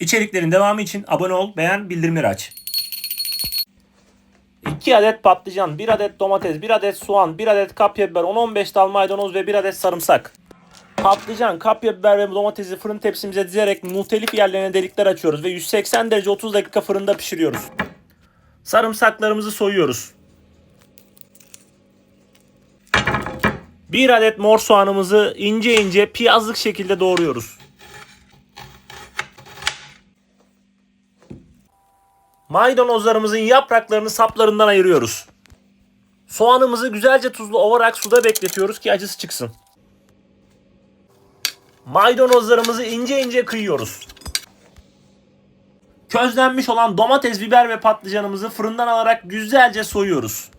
İçeriklerin devamı için abone ol, beğen, bildirimleri aç. 2 adet patlıcan, 1 adet domates, 1 adet soğan, 1 adet kapya biber, 10-15 dal maydanoz ve 1 adet sarımsak. Patlıcan, kapya biber ve domatesi fırın tepsimize dizerek muhtelif yerlerine delikler açıyoruz ve 180 derece 30 dakika fırında pişiriyoruz. Sarımsaklarımızı soyuyoruz. 1 adet mor soğanımızı ince ince piyazlık şekilde doğruyoruz. Maydanozlarımızın yapraklarını saplarından ayırıyoruz. Soğanımızı güzelce tuzlu ovarak suda bekletiyoruz ki acısı çıksın. Maydanozlarımızı ince ince kıyıyoruz. Közlenmiş olan domates, biber ve patlıcanımızı fırından alarak güzelce soyuyoruz.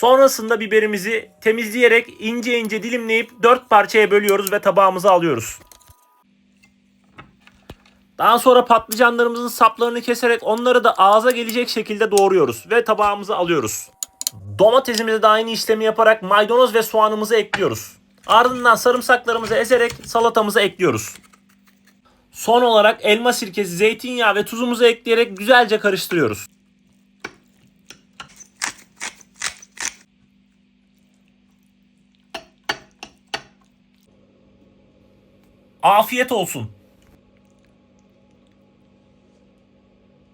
Sonrasında biberimizi temizleyerek ince ince dilimleyip 4 parçaya bölüyoruz ve tabağımıza alıyoruz. Daha sonra patlıcanlarımızın saplarını keserek onları da ağza gelecek şekilde doğruyoruz ve tabağımıza alıyoruz. Domatesimize de aynı işlemi yaparak maydanoz ve soğanımızı ekliyoruz. Ardından sarımsaklarımızı ezerek salatamıza ekliyoruz. Son olarak elma sirkesi, zeytinyağı ve tuzumuzu ekleyerek güzelce karıştırıyoruz. Afiyet olsun.